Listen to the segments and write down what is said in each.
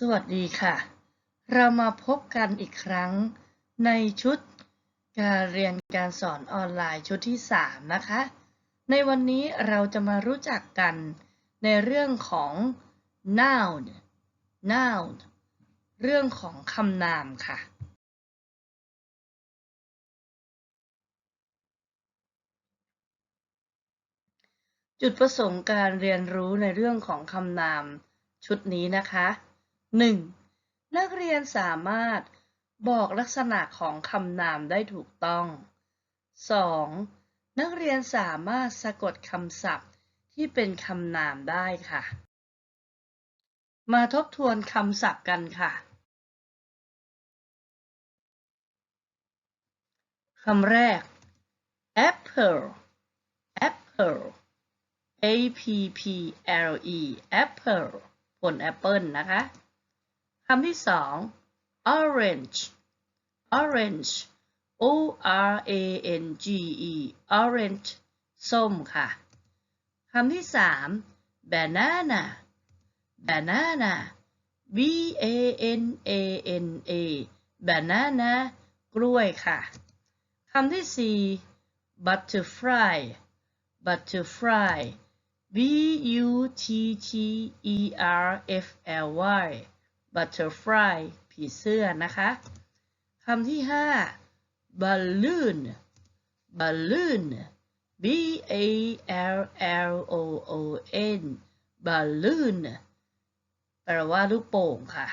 สวัสดีค่ะ เรามาพบกันอีกครั้งในชุดการเรียนการสอนออนไลน์ชุดที่ 3 นะคะ ในวันนี้เราจะมารู้จักกันในเรื่องของ noun noun เรื่องของคำนามค่ะ จุดประสงค์การเรียนรู้ในเรื่องของคำนามชุดนี้นะคะ 1. นักเรียนสามารถบอกลักษณะของคำนามได้ถูกต้อง 2. นักเรียนสามารถสะกดคำศัพท์ที่เป็นคำนามได้ค่ะ มาทบทวนคำศัพท์กันค่ะคำแรก apple apple a p p l e apple ผลแอปเปิลนะคะ คำที่สอง orange orange o r a n g e orange ส้มค่ะ คำที่สาม banana banana b a n a n a banana กล้วยค่ะ คำที่สี่ butterfly butterfly b u t t e r f l y butterfly ผีเสื้อนะคะคำที่ห้า balloon balloon b a l l o o n balloon แปลว่าลูกโป่งค่ะ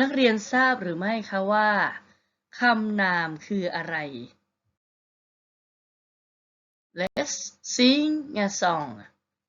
นักเรียนทราบหรือไม่คะว่าคำนามคืออะไร Let's sing a song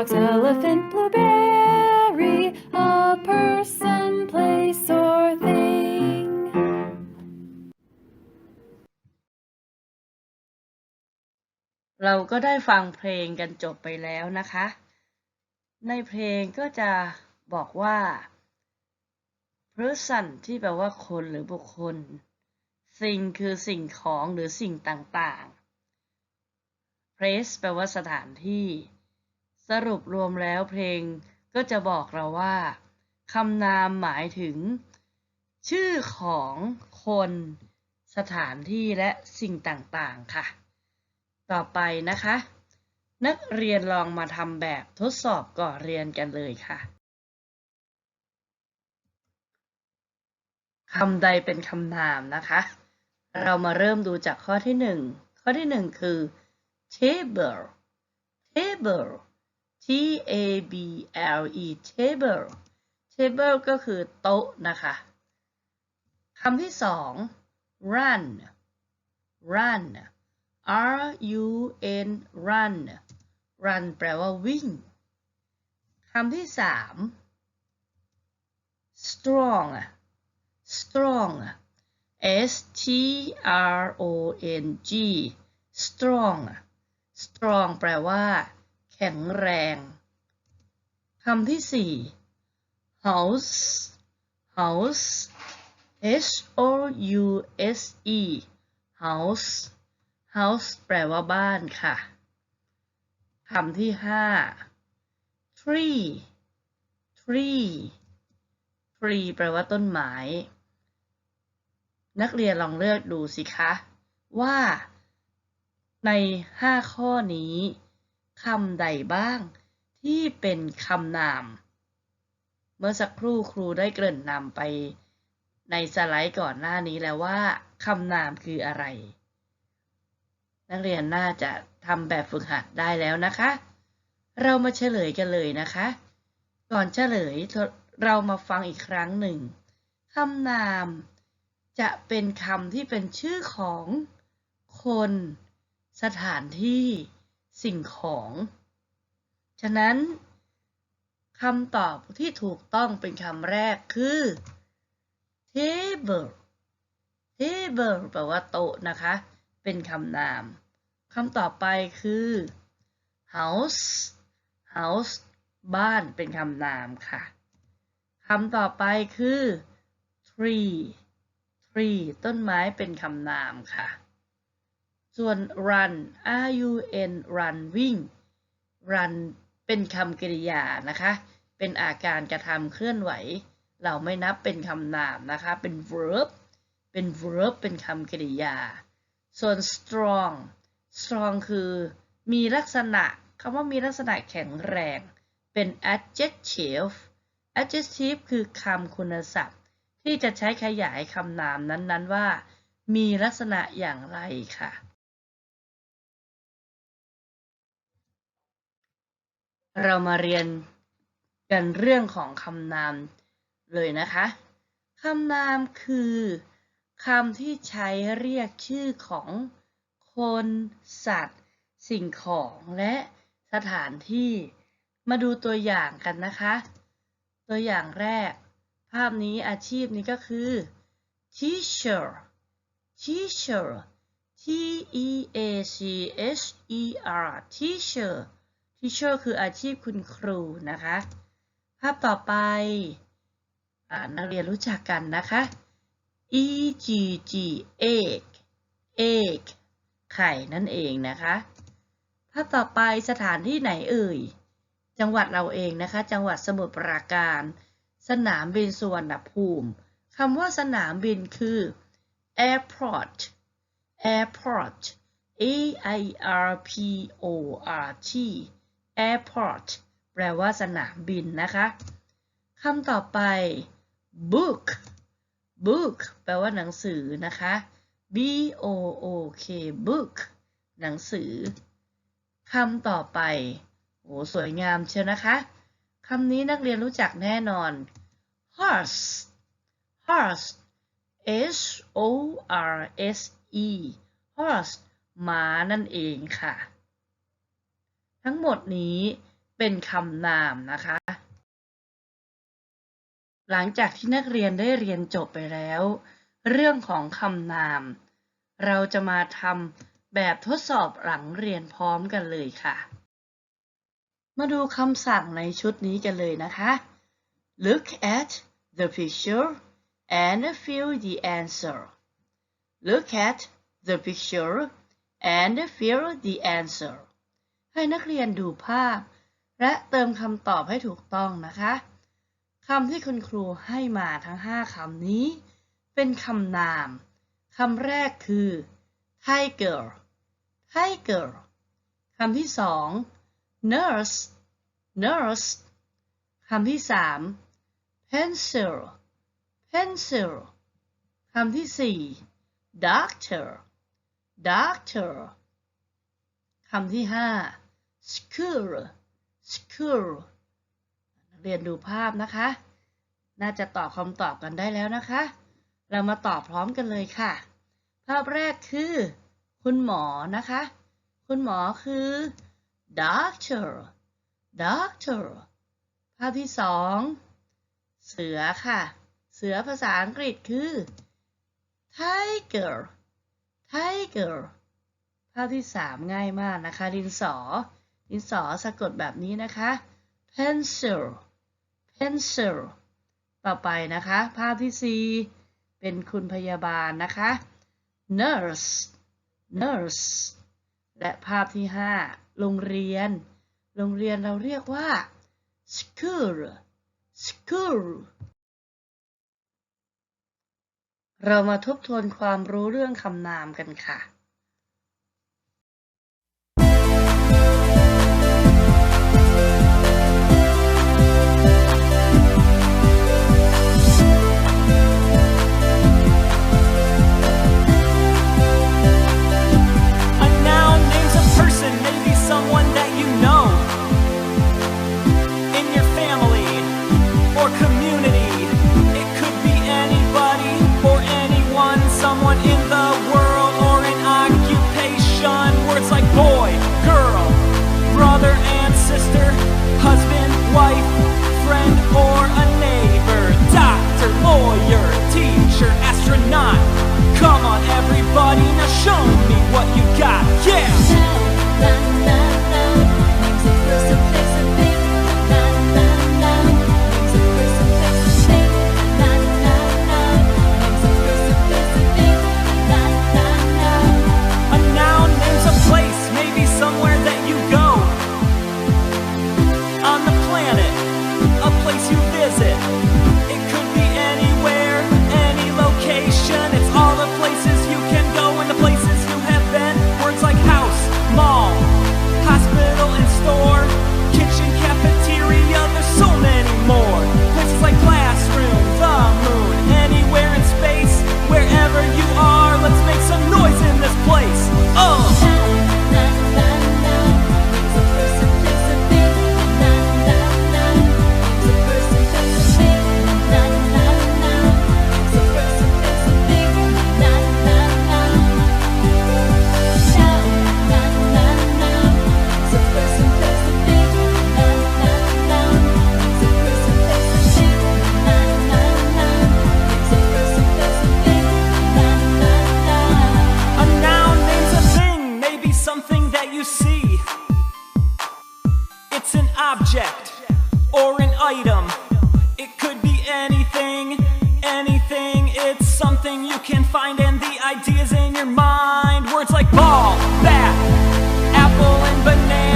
Lunchbox, elephant, blueberry. A person, place, or thing. เราก็ได้ฟังเพลงกันจบไปแล้วนะคะ ในเพลงก็จะบอกว่า person ที่แปลว่าคนหรือบุคคล สิ่งคือสิ่งของหรือสิ่งต่างๆ place แปลว่าสถานที่ สรุปรวมแล้วเพลงก็จะบอกเราว่าคำนามหมายถึง ชื่อของคนสถานที่และสิ่งต่างๆค่ะ ต่อไปนะคะ นักเรียนลองมาทำแบบทดสอบก่อนเรียนกันเลยค่ะคำใดเป็นคำนามนะคะ เรามาเริ่มดูจากข้อที่หนึ่ง ข้อที่หนึ่งคือ table table t a b l e table table ก็คือโต๊ะนะคะคำที่สอง run run R U N run run แปลว่าวิ่งคำที่สาม strong strong S T R O N G strong strong แปลว่า แข็งแรงคำที่สี่ house house H O U S E house house แปลว่าบ้านค่ะคำที่ห้า tree tree tree แปลว่าต้นไม้ นักเรียนลองเลือกดูสิคะ ว่าในห้าข้อนี้ คำใดบ้าง ที่เป็นคำนาม เมื่อสักครู่ครูได้เกริ่นนำไป ในสไลด์ก่อนหน้านี้แล้วว่าคำนามคืออะไร นักเรียนน่าจะทำแบบฝึกหัดได้แล้วนะคะ เรามาเฉลยกันเลยนะคะ ก่อนเฉลยเรามาฟังอีกครั้งหนึ่งคำนามจะเป็นคำที่เป็นชื่อของคน สถานที่ สิ่งของ ฉะนั้นคำตอบที่ถูกต้องเป็นคำแรกคือ table table แปลว่าโต๊ะนะคะ เป็นคำนามคำต่อไปคือ house house บ้านเป็นคำนามค่ะคำต่อไปคือ tree tree ต้นไม้เป็นคำนามค่ะ ส่วน run r u n run วิ่ง run เป็นคำกริยานะคะ เป็นอาการกระทำเคลื่อนไหว เราไม่นับเป็นคำนามนะคะ เป็น verb เป็น verb เป็นคำกริยา ส่วน strong strong คือมีลักษณะคำว่ามีลักษณะแข็งแรง เป็น adjective adjective คือคำคุณศัพท์ ที่จะใช้ขยายคำนามนั้นๆว่า มีลักษณะอย่างไรค่ะ เรามาเรียนกันเรื่องของคำนามเลยนะคะ คำนามคือคำที่ใช้เรียกชื่อของคน สัตว์ สิ่งของและสถานที่ มาดูตัวอย่างกันนะคะ ตัวอย่างแรก ภาพนี้อาชีพนี้ก็คือ teacher teacher T E A C H E R teacher teacher คืออาชีพคุณครูนะคะ ภาพต่อไปอนักเรียนรู้จักกันนะคะ E G G egg egg ไข่นั่นเองนะคะ ภาพต่อไปสถานที่ไหนเอ่ย จังหวัดเราเองนะคะ จังหวัดสมุทรปราการ สนามบินสุวรรณภูมิคำว่าสนามบินคือ airport airport a i r p o r t airport แปลว่าสนามบินนะคะคำต่อไป book book แปลว่าหนังสือนะคะ b o o k book หนังสือคำต่อไปโอ้สวยงามเชียวนะคะคำนี้นักเรียนรู้จักแน่นอน horse horse h o r s e horse ม้านั่นเองค่ะ ทั้งหมดนี้เป็นคำนามนะคะ หลังจากที่นักเรียนได้เรียนจบไปแล้ว เรื่องของคำนาม เราจะมาทำแบบทดสอบหลังเรียนพร้อมกันเลยค่ะ มาดูคำสั่งในชุดนี้กันเลยนะคะ Look at the picture and fill the answer. Look at the picture and fill the answer. ให้นักเรียนดูภาพ และเติมคำตอบให้ถูกต้องนะคะคำที่คุณครูให้มาทั้ง 5คำนี้ เป็นคำนามคำแรกคือ tiger tiger คำที่สอง nurse nurse คำที่สาม pencil pencil คำที่สี่ doctor doctor คำที่ห้า school school เรียนดูภาพนะคะ น่าจะตอบคำตอบกันได้แล้วนะคะ เรามาตอบพร้อมกันเลยค่ะ ภาพแรกคือ คุณหมอนะคะ คุณหมอคือ doctor doctor ภาพที่สองเสือค่ะ เสือภาษาอังกฤษคือ tiger tiger ภาพที่สามง่ายมากนะคะ ดินสอ ดินสอสะกดแบบนี้นะคะ pencil pencil ต่อไปนะคะ ภาพที่สี่เป็นคุณพยาบาลนะคะ nurse nurse และภาพที่ห้าโรงเรียน โรงเรียนเราเรียกว่า school school เรามาทบทวนความรู้เรื่องคำนามกันค่ะ place. Or an item. It could be anything, anything. It's something you can find, and the ideas in your mind. Words like ball, bat, apple and banana,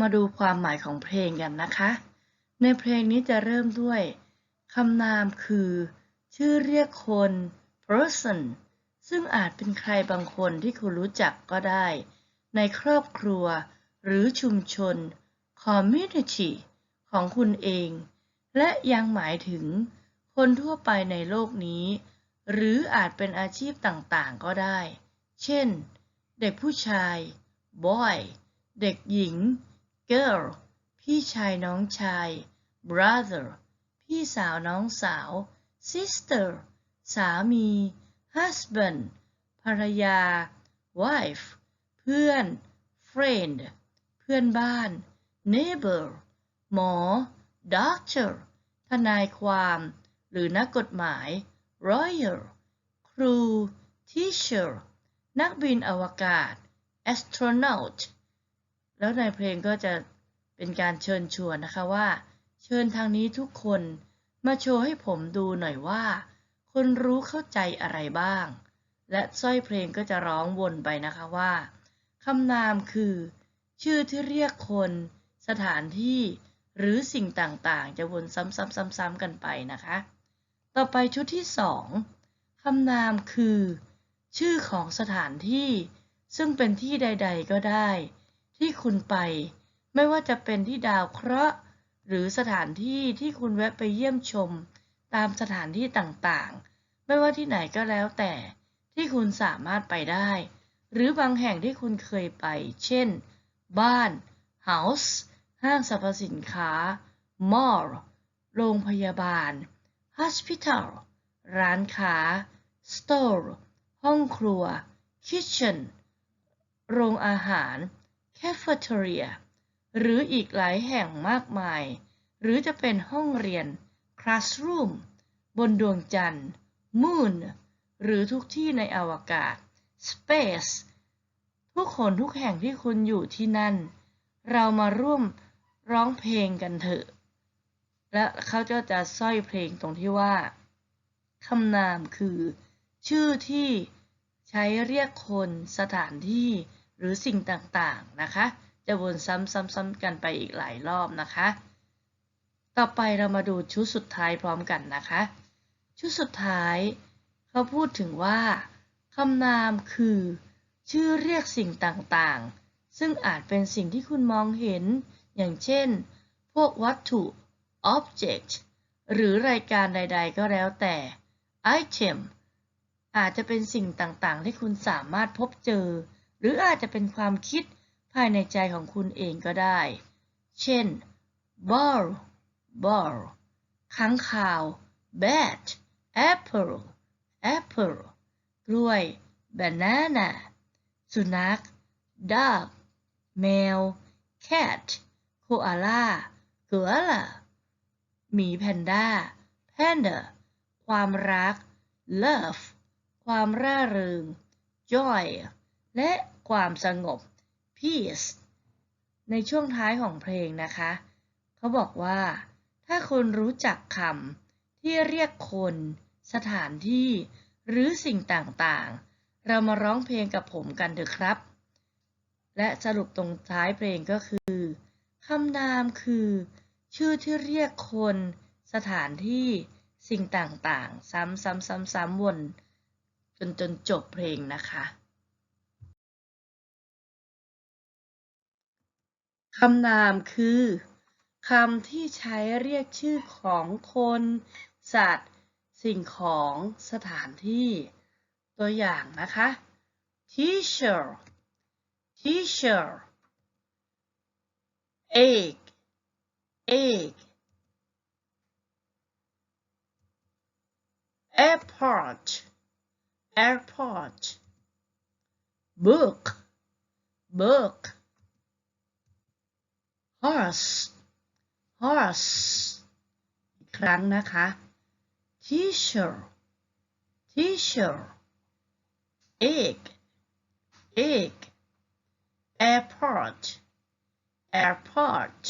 มาดูความหมายของเพลงกันนะคะ ในเพลงนี้จะเริ่มด้วยคำนามคือ ชื่อเรียกคน person ซึ่งอาจเป็นใครบางคนที่คุณรู้จักก็ได้ ในครอบครัว หรือชุมชน community ของคุณเอง และยังหมายถึง คนทั่วไปในโลกนี้ หรืออาจเป็นอาชีพต่างๆก็ได้ เช่น เด็กผู้ชาย boy เด็กหญิง girl พี่ชายน้องชาย brother พี่สาวน้องสาว sister สามี husband ภรรยา wife เพื่อน friend เพื่อนบ้าน neighbor หมอ doctor ทนายความ หรือนักกฎหมาย lawyer ครู teacher นักบินอวกาศ astronaut แล้วในเพลงก็จะเป็นการเชิญชวนนะคะว่า เชิญทางนี้ทุกคนมาโชว์ให้ผมดูหน่อยว่า คนรู้เข้าใจอะไรบ้าง และสร้อยเพลงก็จะร้องวนไปนะคะว่าคำนามคือ ชื่อที่เรียกคน สถานที่ หรือสิ่งต่างๆ จะวนซ้ำๆๆๆกันไปนะคะ ต่อไปชุดที่สองคำนามคือ ชื่อของสถานที่ ซึ่งเป็นที่ใด ๆ ก็ได้ ที่คุณไป ไม่ว่าจะเป็นที่ดาวเคราะห์หรือสถานที่ที่คุณแวะไปเยี่ยมชม ตามสถานที่ต่างๆ ไม่ว่าที่ไหนก็แล้วแต่ที่คุณสามารถไปได้ หรือบางแห่งที่คุณเคยไป เช่น บ้าน house ห้างสรรพสินค้า mall โรงพยาบาล hospital ร้านค้า store ห้องครัว kitchen โรงอาหาร cafeteria หรืออีกหลายแห่งมากมาย หรือจะเป็นห้องเรียน classroom บนดวงจันทร์ moon หรือทุกที่ในอวกาศ space ทุกคนทุกแห่งที่คุณอยู่ที่นั่น เรามาร่วมร้องเพลงกันเถอะ และเขาก็จะสร้อยเพลงตรงที่ว่าคำนามคือ ชื่อที่ใช้เรียกคนสถานที่ หรือสิ่งต่างๆนะคะ จะวนซ้ำๆๆกันไปอีกหลายรอบนะคะ ต่อไปเรามาดูชุดสุดท้ายพร้อมกันนะคะ ชุดสุดท้าย เขาพูดถึงว่าคำนามคือ ชื่อเรียกสิ่งต่างๆ ซึ่งอาจเป็นสิ่งที่คุณมองเห็น อย่างเช่น พวกวัตถุ object หรือรายการใด ๆ ก็แล้วแต่ item อาจจะเป็นสิ่งต่างๆ ที่คุณสามารถพบเจอ รืออาจจะเป็นความคิดภายในใจของคุณเองก็ได้ เช่น ball ball ค้างคาว bat apple apple กล้วย banana สุนัข dog แมว cat koala koala หมีแพนด้า panda ความรัก love ความร่าเริง joy และ ความสงบ peace ในช่วงท้ายของเพลงนะคะ เขาบอกว่า ถ้าคุณรู้จักคำที่เรียกคน สถานที่ หรือสิ่งต่างๆ เรามาร้องเพลงกับผมกันเถอะครับ และสรุปตรงท้ายเพลงก็คือคำนามคือ ชื่อที่เรียกคน สถานที่ สิ่งต่างๆ ซ้ำๆๆๆวนจนจนจบเพลงนะคะ คำนามคือคำที่ใช้เรียกชื่อของคน สัตว์ สิ่งของสถานที่ ตัวอย่างนะคะ teacher teacher egg egg airport airport book book horse horse อีกครั้งนะคะ teacher teacher egg egg airport airport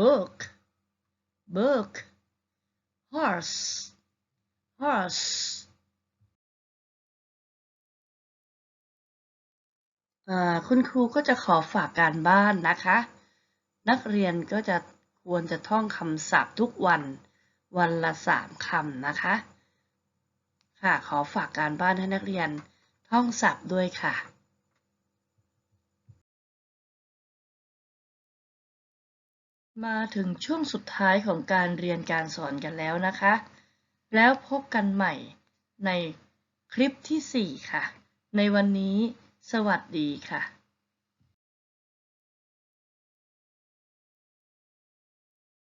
book book horse horse อ่าคุณครูก็จะขอฝากการบ้านนะคะ นักเรียนก็จะควรจะท่องคำศัพท์ทุกวันวันละสามคำนะคะ ค่ะขอฝากการบ้านให้นักเรียนท่องศัพท์ด้วยค่ะมาถึงช่วงสุดท้ายของการเรียนการสอนกันแล้วนะคะ แล้วพบกันใหม่ในคลิปที่ 4 ค่ะ ในวันนี้สวัสดีค่ะ